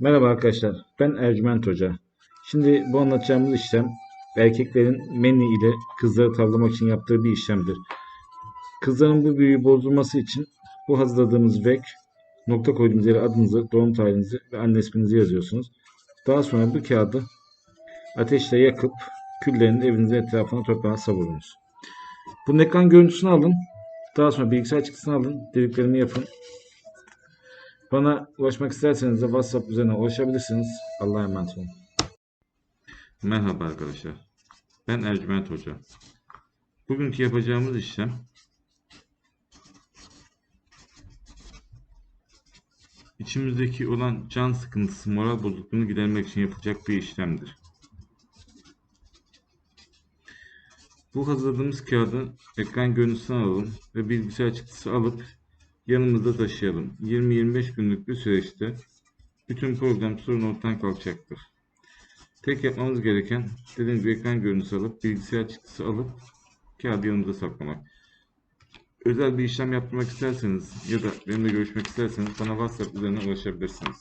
Merhaba arkadaşlar, ben Ercüment Hoca. Şimdi bu anlatacağımız işlem erkeklerin meni ile kızları tavlamak için yaptığı bir işlemdir. Kızların bu büyüyü bozdurması için bu hazırladığımız vek, nokta koyduğumuz yere adınızı, doğum tarihinizi ve anne isminizi yazıyorsunuz. Daha sonra bu kağıdı ateşle yakıp küllerini evinizin etrafına toprağa savurunuz. Bunun ekran görüntüsünü alın. Daha sonra bilgisayar çıktısını alın. Dediklerimi yapın. Bana ulaşmak isterseniz de WhatsApp üzerinden ulaşabilirsiniz. Allah'a emanet olun. Merhaba arkadaşlar. Ben Ercüment Hoca. Bugünkü yapacağımız işlem içimizdeki olan can sıkıntısı, moral bozukluğunu gidermek için yapılacak bir işlemdir. Bu hazırladığımız kağıdı ekran görüntüsüne alalım ve bilgisayar çıktısı alıp yanımızda taşıyalım. 20-25 günlük bir süreçte bütün program sorun ortadan kalkacaktır. Tek yapmamız gereken dediğim gibi ekran görüntüsü alıp bilgisayar çıktısı alıp kağıdı yanımıza saklamak. Özel bir işlem yaptırmak isterseniz ya da benimle görüşmek isterseniz bana WhatsApp üzerinden ulaşabilirsiniz.